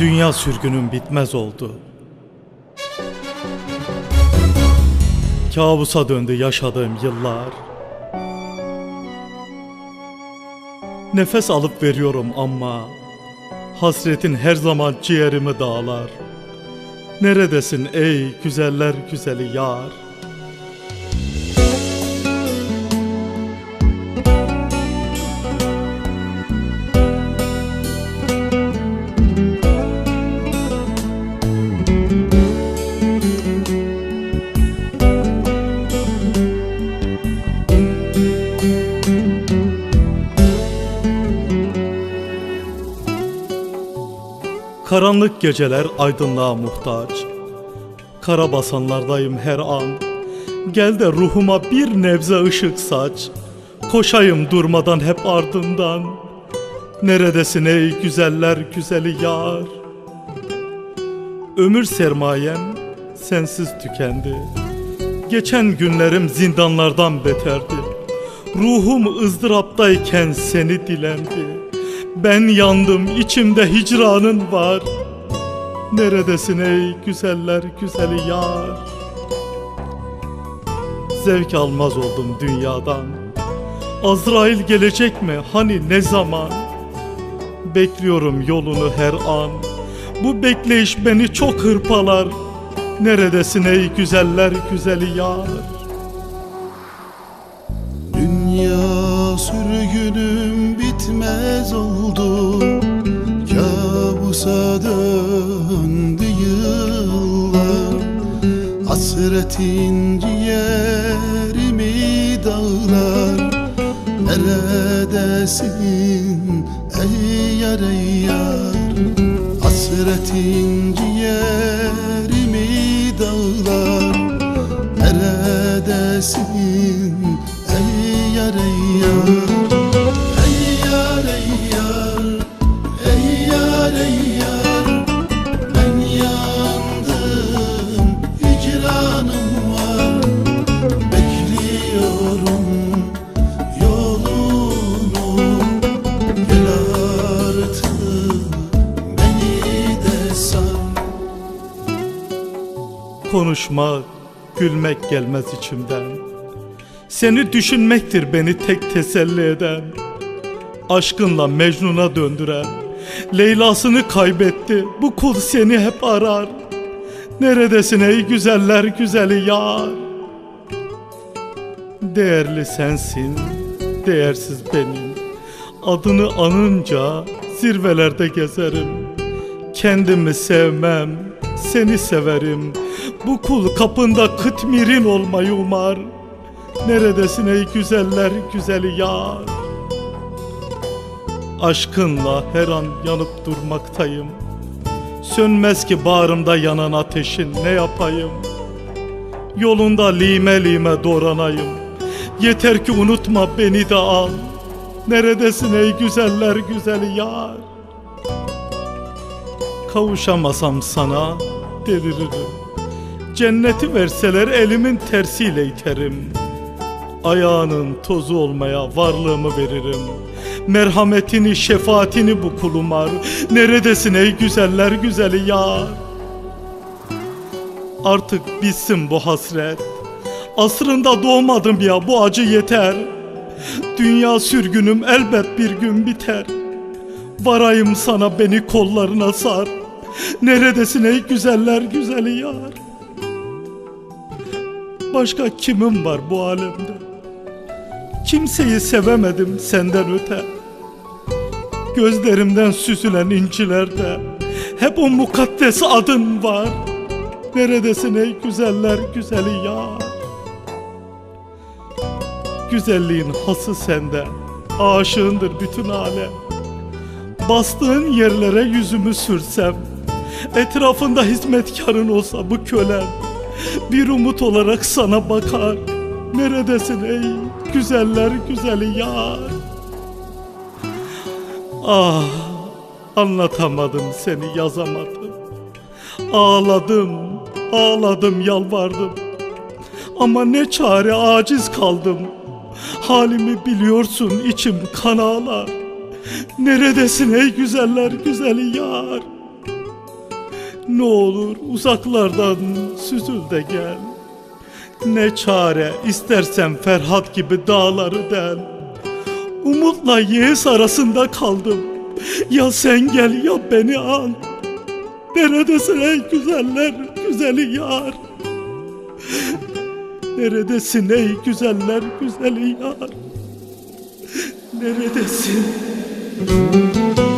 Dünya sürgünüm bitmez oldu. Kabusa döndü yaşadığım yıllar. Nefes alıp veriyorum ama hasretin her zaman ciğerimi dağlar. Neredesin ey güzeller güzeli yar? Karanlık geceler aydınlığa muhtaç. Kara basanlardayım her an. Gel de ruhuma bir nebze ışık saç. Koşayım durmadan hep ardından. Neredesin ey güzeller güzeli yar? Ömür sermayem sensiz tükendi. Geçen günlerim zindanlardan beterdi. Ruhum ızdıraptayken seni dilendi. Ben yandım içimde hicranın var. Neredesin ey güzeller güzeli yar? Zevk almaz oldum dünyadan. Azrail gelecek mi hani ne zaman? Bekliyorum yolunu her an. Bu bekleyiş beni çok hırpalar. Neredesin ey güzeller güzeli yar? Dünya sürgünüm bitmez oldu. Kabusa döndü yıllar. Hasretin ciğerimi dağlar? Neredesin ey yar ey yar? Hasretin ciğerimi dağlar? Neredesin Konuşmak, gülmek gelmez içimden. Seni düşünmektir beni tek teselli eden. Aşkınla Mecnun'a döndüren. Leyla'sını kaybetti. Bu kul seni hep arar. Neredesin ey güzeller güzeli yar? Değerli sensin, değersiz benim. Adını anınca zirvelerde gezerim. Kendimi sevmem, seni severim. Bu kul kapında kıtmirin olmayı umar. Neredesin ey güzeller güzeli yar? Aşkınla her an yanıp durmaktayım. Sönmez ki bağrımda yanan ateşin ne yapayım? Yolunda lime lime doğranayım. Yeter ki unutma beni de al. Neredesin ey güzeller güzeli yar? Kavuşamasam sana deliririm. Cenneti verseler elimin tersiyle iterim. Ayağının tozu olmaya varlığımı veririm. Merhametini, şefaatini bu kulumar. Neredesin ey güzeller güzeli yar? Artık bitsin bu hasret. Asrında doğmadım ya bu acı yeter. Dünya sürgünüm elbet bir gün biter. Varayım sana beni kollarına sar. Neredesin ey güzeller güzeli yar? Başka kimim var bu alemde? Kimseyi sevemedim senden öte. Gözlerimden süzülen incilerde hep o mukaddes adın var. Neredesin ey güzeller güzeli yar? Güzelliğin hası sende, aşığındır bütün alem. Bastığın yerlere yüzümü sürsem, etrafında hizmetkarın olsa bu kölen, bir umut olarak sana bakar. Neredesin ey güzeller güzeli yar? Ah, anlatamadım seni yazamadım. Ağladım, ağladım, yalvardım. Ama ne çare aciz kaldım. Halimi biliyorsun içim kan ağlar. Neredesin ey güzeller güzeli yar Ne olur uzaklardan süzül de gel. Ne çare istersen Ferhat gibi dağları del. Umutla yeğiz arasında kaldım. Ya sen gel ya beni al. Neredesin ey güzeller güzeli yar? Neredesin ey güzeller güzeli yar? Neredesin? Ey